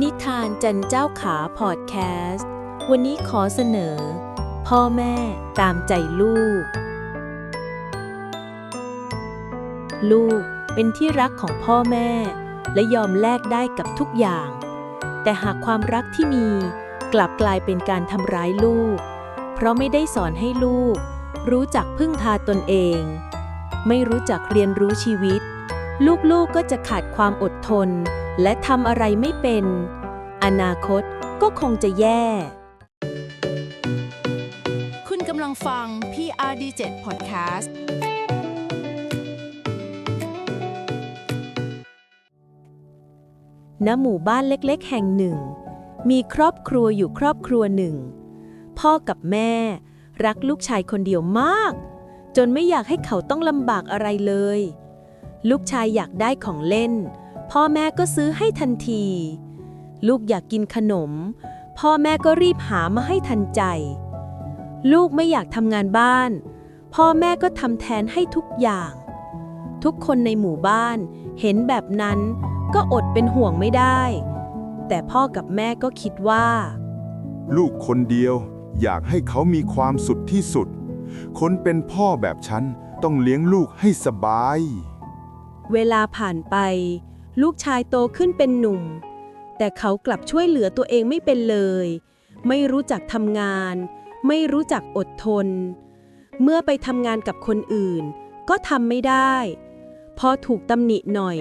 นิทานจันเจ้าขาพอดแคสต์ วันนี้ขอเสนอ พ่อแม่ตามใจลูก ลูกเป็นที่รักของพ่อแม่ และยอมแลกได้กับทุกอย่าง แต่หากความรักที่มีกลับกลายเป็นการทำร้ายลูก เพราะไม่ได้สอนให้ลูก รู้จักพึ่งพาตนเอง ไม่รู้จักเรียนรู้ชีวิต ลูกๆก็จะขาดความอดทน และทำอะไรไม่เป็น อนาคตก็คงจะแย่ คุณกำลังฟัง PRD7 Podcast ณหมู่บ้านเล็กๆ แห่งหนึ่ง มีครอบครัวอยู่ครอบครัวหนึ่ง พ่อกับแม่ รักลูกชายคนเดียวมาก จนไม่อยากให้เขาต้องลำบากอะไรเลย ลูกชายอยากได้ของเล่น พ่อแม่ก็ซื้อให้ทันที ลูกอยากกินขนม พ่อแม่ก็รีบหามาให้ทันใจ ลูกไม่อยากทำงานบ้าน พ่อแม่ก็ทำแทนให้ทุกอย่าง ทุกคนในหมู่บ้านเห็นแบบนั้นก็อดเป็นห่วงไม่ได้ แต่พ่อกับแม่ก็คิดว่า ลูกคนเดียวอยากให้เขามีความสุขที่สุด คนเป็นพ่อแบบฉันต้องเลี้ยงลูกให้สบาย เวลาผ่านไป ลูกชายโตขึ้นเป็นหนุ่ม แต่เขากลับช่วยเหลือตัวเองไม่เป็นเลย ไม่รู้จักทำงาน ไม่รู้จักอดทน เมื่อไปทำงานกับคนอื่น ก็ทำไม่ได้ พอถูกตำหนิหน่อย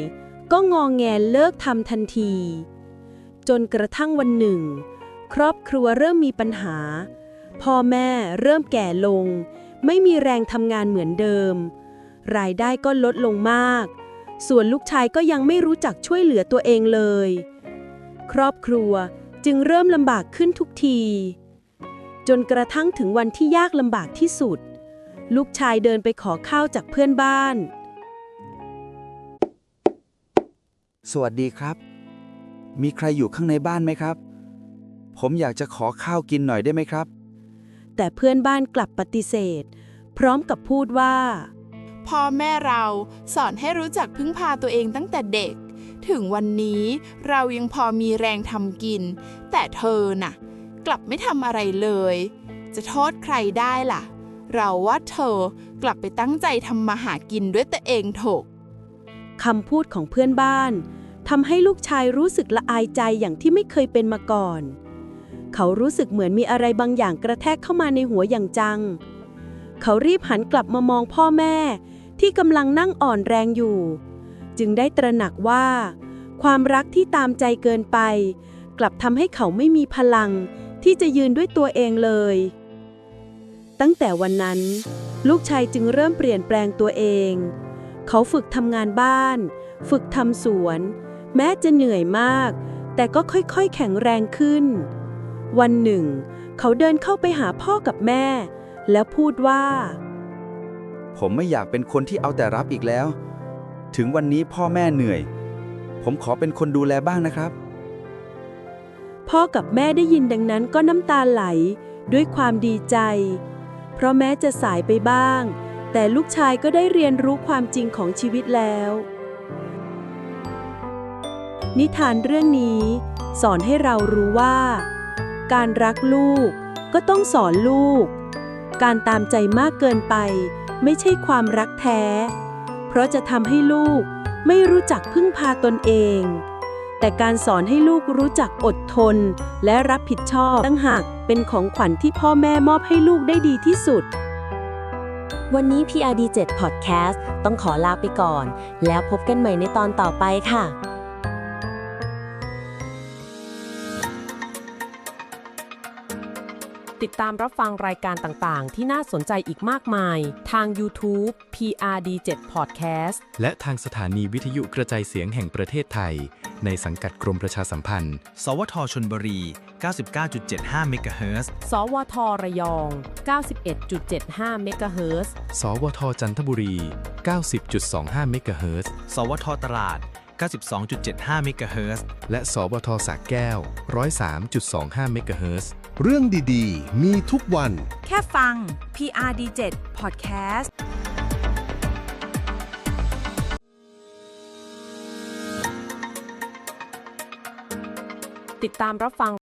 ก็งองแงเลิกทำทันที จนกระทั่งวันหนึ่ง ครอบครัวเริ่มมีปัญหา พ่อแม่เริ่มแก่ลง ไม่มีแรงทำงานเหมือนเดิม รายได้ก็ลดลงมาก ส่วนลูกชายก็ยังไม่รู้จักช่วยเหลือตัวเองเลย ครอบครัวจึงเริ่มลำบากขึ้นทุกที จนกระทั่งถึงวันที่ยากลำบากที่สุด ลูกชายเดินไปขอข้าวจากเพื่อนบ้าน สวัสดีครับ มีใครอยู่ข้างในบ้านไหมครับ ผมอยากจะขอข้าวกินหน่อยได้ไหมครับ แต่เพื่อนบ้านกลับปฏิเสธ พร้อมกับพูดว่า พ่อแม่เราสอนให้รู้จักพึ่งพาตัวเองตั้งแต่เด็ก ถึงวันนี้เรายังพอมีแรงทำกิน แต่เธอน่ะ กลับไม่ทำอะไรเลย จะโทษใครได้ล่ะ เราว่าเธอกลับไปตั้งใจทำมาหากินด้วยตัวเองเถกคำพูดของเพื่อนบ้านทำให้ลูกชายรู้สึกละอายใจอย่างที่ไม่เคยเป็นมาก่อน เขารู้สึกเหมือนมีอะไรบางอย่างกระแทกเข้ามาในหัวอย่างจัง เขารีบหันกลับมามองพ่อแม่ ที่กำลังนั่งอ่อนแรงอยู่ จึงได้ตระหนักว่า ความรักที่ตามใจเกินไป กลับทำให้เขาไม่มีพลังที่จะยืนด้วยตัวเองเลย ตั้งแต่วันนั้น ลูกชายจึงเริ่มเปลี่ยนแปลงตัวเอง เขาฝึกทำงานบ้าน ฝึกทำสวน แม้จะเหนื่อยมาก แต่ก็ค่อยๆ แข็งแรงขึ้น วันหนึ่ง เขาเดินเข้าไปหาพ่อกับแม่ แล้วพูดว่า ผมไม่อยากเป็นคนที่เอาแต่รับอีกแล้ว ถึงวันนี้พ่อแม่เหนื่อย ผมขอเป็นคนดูแลบ้างนะครับ พ่อกับแม่ได้ยินดังนั้นก็น้ำตาไหลด้วยความดีใจ เพราะแม้จะสายไปบ้าง แต่ลูกชายก็ได้เรียนรู้ความจริงของชีวิตแล้ว นิทานเรื่องนี้ สอนให้เรารู้ว่า การรักลูกก็ต้องสอนลูก การตามใจมากเกินไป ไม่ใช่ความรักแท้ เพราะจะทำให้ลูกไม่รู้จักพึ่งพาตนเอง แต่การสอนให้ลูกรู้จักอดทน และรับผิดชอบตั้งหากเป็นของขวัญที่พ่อแม่มอบให้ลูกได้ดีที่สุด วันนี้ PRD7 Podcast ต้องขอลาไปก่อน แล้วพบกันใหม่ในตอนต่อไปค่ะ ติดตามรับฟังรายการต่างๆ ที่น่าสนใจอีกมากมาย ทาง YouTube PRD7 Podcast และทางสถานีวิทยุกระจายเสียงแห่งประเทศไทย ในสังกัดกรมประชาสัมพันธ์ สวทชนบุรี 99.75เมกะเฮิรตซ์สวทระยอง 91.75 MHz สวทจันทบุรี 90.25เมกะเฮิรตซ์สวทตราด 92.75 เมกะเฮิรตซ์ และสวทสระแก้ว 103.25 เมกะเฮิรตซ์ เรื่องดีๆ มีทุกวัน แค่ฟัง PRD7 Podcast ติดตามรับฟัง